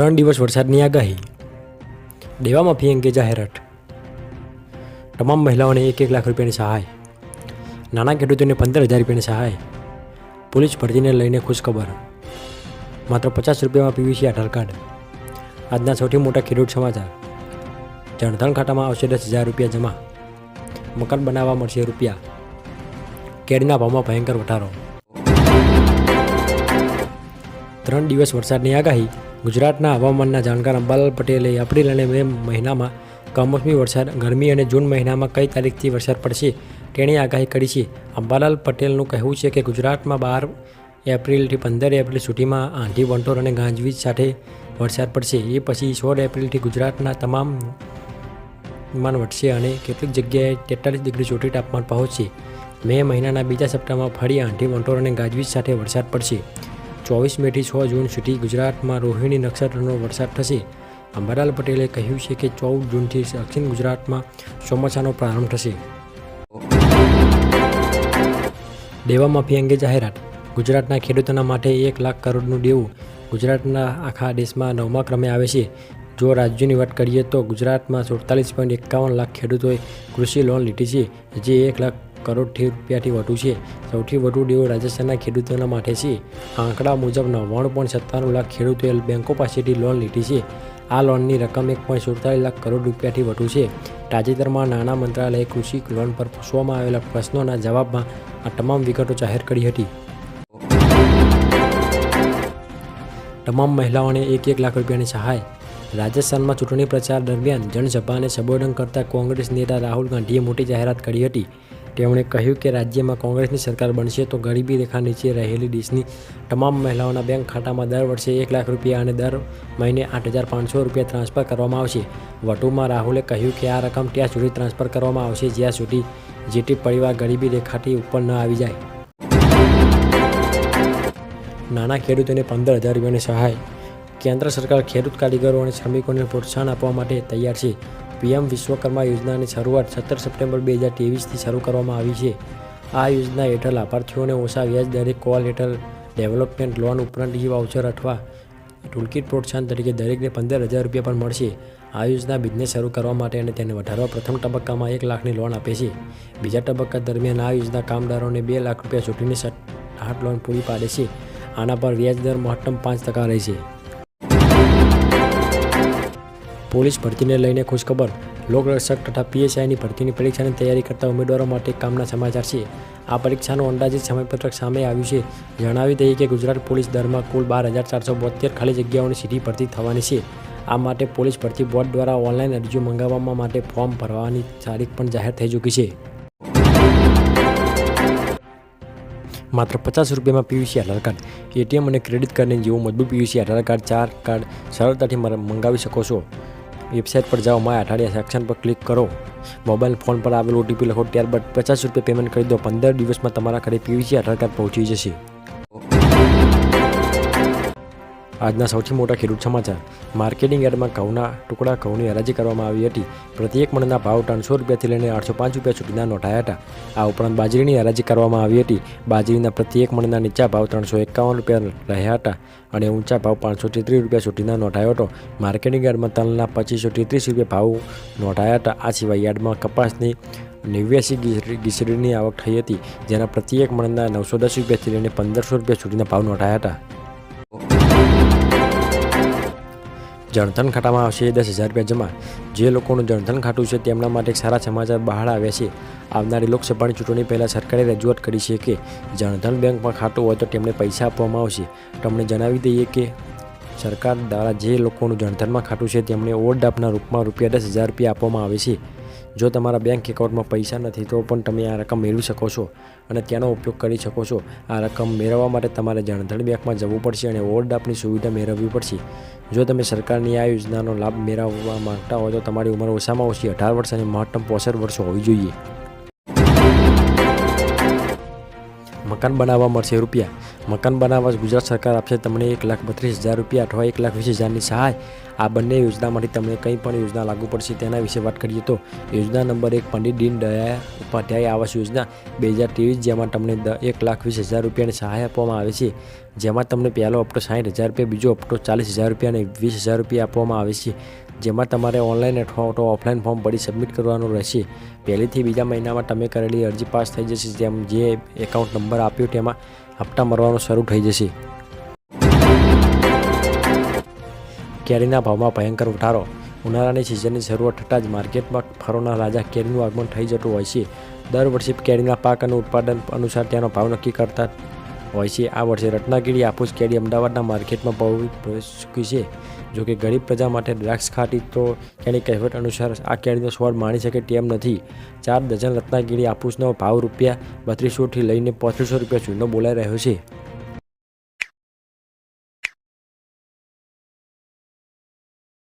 ત્રણ દિવસ વરસાદની આગાહી. દેવા માફી અંગે જાહેરાત. તમામ મહિલાઓને એક એક લાખ રૂપિયાની સહાય. નાના ખેડૂતોને પંદર હજાર રૂપિયાની સહાય. પોલીસ ભરતીને લઈને ખુશખબર. માત્ર પચાસ રૂપિયામાં પીવીસી આધાર કાર્ડ. આજના સૌથી મોટા ખેડૂત સમાચાર. જણધણ ખાતામાં આવશે દસ હજાર રૂપિયા જમા. મકાન બનાવવા મળશે રૂપિયા. કેરીના ભાવમાં ભયંકર વધારો. ત્રણ દિવસ વરસાદની આગાહી. ગુજરાતના હવામાનના જાણકાર અંબાલાલ પટેલે એપ્રિલ અને મે મહિનામાં કમોસમી વરસાદ, ગરમી અને જૂન મહિનામાં કઈ તારીખથી વરસાદ પડશે તેની આગાહી કરી છે. અંબાલાલ પટેલનું કહેવું છે કે ગુજરાતમાં બાર એપ્રિલથી પંદર એપ્રિલ સુધીમાં આંધી વંટોર અને ગાંજવીજ સાથે વરસાદ પડશે. એ પછી સોળ એપ્રિલથી ગુજરાતના તમામ તાપમાન વધશે અને કેટલીક જગ્યાએ તેતાલીસ ડિગ્રી સુધી તાપમાન પહોંચશે. મે મહિનાના બીજા સપ્તાહમાં ફરી આંધી વંટોર અને ગાજવીજ સાથે વરસાદ પડશે. ચોવીસ મેથી છ જૂન સુધી ગુજરાતમાં રોહિણી નક્ષત્રનો વરસાદ થશે. અંબાલાલ પટેલે કહ્યું છે કે ચૌદ જૂનથી દક્ષિણ ગુજરાતમાં ચોમાસાનો પ્રારંભ થશે. દેવા માફી અંગે જાહેરાત. ગુજરાતના ખેડૂતોના માટે એક લાખ કરોડનું દેવું ગુજરાતના આખા દેશમાં નવમા ક્રમે આવે છે. જો રાજ્યોની વાત કરીએ તો ગુજરાતમાં સુડતાલીસ પોઈન્ટ એકાવન લાખ ખેડૂતોએ કૃષિ લોન લીધી છે. જે એક લાખ કરોડથી રૂપિયાથી વધુ છે. સૌથી વધુ દેવો રાજસ્થાનના ખેડૂતોના માટે છે. આંકડા મુજબ નવ્વાણું પોઈન્ટ સત્તાણું લાખ ખેડૂતોએ બેંકો પાસેથી લોન લીધી છે. આ લોનની રકમ એક પોઈન્ટ સુડતાલીસ લાખ કરોડ રૂપિયાથી વધુ છે. તાજેતરમાં નાણાં મંત્રાલયે કૃષિ લોન પર પૂછવામાં આવેલા પ્રશ્નોના જવાબમાં આ તમામ વિગતો જાહેર કરી હતી. તમામ મહિલાઓને એક એક લાખ રૂપિયાની સહાય. રાજસ્થાનમાં ચૂંટણી પ્રચાર દરમિયાન જનસભાને સંબોધન કરતા કોંગ્રેસ નેતા રાહુલ ગાંધીએ મોટી જાહેરાત કરી હતી. તેમણે કહ્યું કે રાજ્યમાં કોંગ્રેસની સરકાર બનશે તો ગરીબી રેખા નીચે રહેલી દેશની તમામ મહિલાઓના બેંક ખાતામાં દર વર્ષે એક લાખ રૂપિયા અને દર મહિને આઠ હજાર પાંચસો રૂપિયા ટ્રાન્સફર કરવામાં આવશે. વટુમાં રાહુલે કહ્યું કે આ રકમ ત્યાં સુધી ટ્રાન્સફર કરવામાં આવશે, જ્યાં સુધી જેટી પરિવાર ગરીબી રેખાથી ઉપર ન આવી જાય. નાના ખેડૂતોને પંદર હજાર રૂપિયાની સહાય. કેન્દ્ર સરકાર ખેડૂત કારીગરો અને શ્રમિકોને પ્રોત્સાહન આપવા માટે તૈયાર છે. પીએમ વિશ્વકર્મા યોજનાની શરૂઆત સત્તર સપ્ટેમ્બર બે હજાર ત્રેવીસથી શરૂ કરવામાં આવી છે. આ યોજના હેઠળ લાભાર્થીઓને ઓછા વ્યાજ દરે કોલ હેઠળ ડેવલપમેન્ટ લોન ઉપરાંત ઈ વાઉચર અથવા ટૂલકીટ પ્રોત્સાહન તરીકે દરેકને પંદર હજાર રૂપિયા પણ મળશે. આ યોજના બિઝનેસ શરૂ કરવા માટે અને તેને વધારવા પ્રથમ તબક્કામાં એક લાખની લોન આપે છે. બીજા તબક્કા દરમિયાન આ યોજના કામદારોને બે લાખ રૂપિયા સુધીની આઠ લોન પૂરી પાડે છે. આના પર વ્યાજ દર મહત્તમ પાંચ ટકા રહેશે. પોલીસ ભરતીને લઈને ખુશખબર. લોકરક્ષક તથા પીએસઆઈની ભરતીની પરીક્ષાની તૈયારી કરતા ઉમેદવારો માટે કામના સમાચાર છે. આ પરીક્ષાનું અંદાજિત સમયપત્રક સામે આવ્યું છે. જણાવી દઈએ કે ગુજરાત પોલીસ દરમાં કુલ બાર હજાર ચારસો બોતેર ખાલી જગ્યાઓની સીધી ભરતી થવાની છે. આ માટે પોલીસ ભરતી બોર્ડ દ્વારા ઓનલાઈન અરજીઓ મંગાવવા માટે ફોર્મ ભરવાની તારીખ પણ જાહેર થઈ ચૂકી છે. માત્ર પચાસ રૂપિયામાં પીયુસી આધાર કાર્ડ, એટીએમ અને ક્રેડિટ કાર્ડની જેવું મજબૂત પીયુસી આધાર કાર્ડ, ચાર કાર્ડ સરળતાથી મંગાવી શકો છો. વેબસાઇટ પર જાઓ, માય અઠાડિયા સેક્શન પર ક્લિક કરો. મોબાઈલ ફોન પર આવેલ ઓટીપી લખો, ત્યારબાદ પચાસ રૂપિયા પેમેન્ટ કરી દો. પંદર દિવસમાં તમારા ઘરે પીવીસી આધાર કાર્ડ પહોંચી જશે. આજના સૌથી મોટા ખેડૂત સમાચાર. માર્કેટિંગ યાર્ડમાં ઘઉંના ટુકડા, ઘઉંની હરાજી કરવામાં આવી હતી. પ્રત્યેક મણના ભાવ ત્રણસો રૂપિયાથી લઈને આઠસો પાંચ રૂપિયા સુધીના નોંધાયા હતા. આ ઉપરાંત બાજરીની હરાજી કરવામાં આવી હતી. બાજરીના પ્રત્યેક મણના નીચા ભાવ ત્રણસો એકાવન રૂપિયા રહ્યા હતા અને ઊંચા ભાવ પાંચસો તેત્રીસ રૂપિયા સુધીના નોંધાયો હતો. માર્કેટિંગ યાર્ડમાં તલના પચીસો તેત્રીસ રૂપિયા ભાવ નોંધાયા હતા. આ સિવાય યાર્ડમાં કપાસની નેવ્યાસી ગીસડીની આવક થઈ હતી, જેના પ્રત્યેક મણના નવસો દસ રૂપિયાથી લઈને પંદરસો રૂપિયા સુધીના ભાવ નોંધાયા હતા. જનધન ખાતામાં આવશે, દસ હજાર રૂપિયા જમા. જે લોકોનું જણધન ખાતું છે તેમના માટે સારા સમાચાર બહાર આવ્યા છે. આવનારી લોકસભાની ચૂંટણી પહેલાં સરકારે રજૂઆત કરી છે કે જણધન બેંકમાં ખાતું હોય તો તેમને પૈસા આપવામાં આવશે. તમને જણાવી દઈએ કે સરકાર દ્વારા જે લોકોનું જણધનમાં ખાતું છે તેમને ઓવરડ્રાફ્ટના રૂપમાં રૂપિયા દસ હજાર રૂપિયા આપવામાં આવે છે. જો તમારા બેંક એકાઉન્ટમાં પૈસા નથી, તો પણ તમે આ રકમ મેળવી શકો છો અને તેનો ઉપયોગ કરી શકો છો. આ રકમ મેળવવા માટે તમારે જણધણ બેંકમાં જવું પડશે અને ઓવરડ્રાફ્ટની સુવિધા મેળવવી પડશે. જો તમે સરકારની આ યોજનાનો લાભ મેળવવા માંગતા હો, તો તમારી ઉંમર ઓછામાં ઓછી અઢાર વર્ષ અને મહત્તમ પોસઠ વર્ષ હોવી જોઈએ. મકાન બનાવવા મળશે રૂપિયા. મકાન બનાવવા ગુજરાત સરકાર આપશે તમને એક લાખ બત્રીસ હજાર રૂપિયા અથવા એક લાખ વીસ હજારની સહાય. આ બંને યોજનામાંથી તમને કંઈ પણ યોજના લાગુ પડશે તેના વિશે વાત કરીએ તો યોજના નંબર એક પંડિત દીન દયા ઉપાધ્યાય આવાસ યોજના બે હજાર ત્રેવીસ જેમાં તમને દ- એક લાખ વીસ હજાર રૂપિયાની સહાય આપવામાં આવે છે. જેમાં તમને પહેલો હપ્તો સાઠ હજાર રૂપિયા, બીજો હપ્તો ચાલીસ હજાર રૂપિયા અને વીસ હજાર રૂપિયા આપવામાં આવે છે. જેમાં તમારે ઓનલાઈન અથવા તો ઓફલાઈન ફોર્મ ભરી સબમિટ કરવાનું રહેશે. પહેલીથી બીજા મહિનામાં તમે કરેલી અરજી પાસ થઈ જશે, જેમ જે એકાઉન્ટ નંબર આપ્યો તેમાં હપ્તા મળવાનું શરૂ થઈ જશે. કેરીના ભાવમાં ભયંકર ઉઠારો. ઉનાળાની સિઝનની શરૂઆત થતાં જ માર્કેટમાં ફરોના રાજા કેરીનું આગમન થઈ જતું હોય છે. દર વર્ષે કેરીના પાક અને ઉત્પાદન અનુસાર તેનો ભાવ નક્કી કરતા હોય છે આ વર્ષે રત્નાગીરી આફૂસ કેરી અમદાવાદના માર્કેટમાં બહુ પ્રવેશ ચૂકી છે. જોકે ગરીબ પ્રજા માટે દ્રાક્ષ ખાટી તો તેની કહેવત અનુસાર આ કેરીનો સ્વાદ માણી શકે તેમ નથી. ચાર ડઝન રત્નાગીરી આફૂસનો ભાવ રૂપિયા બત્રીસોથી લઈને પોત્રીસો રૂપિયા સુધીનો બોલાઈ રહ્યો છે.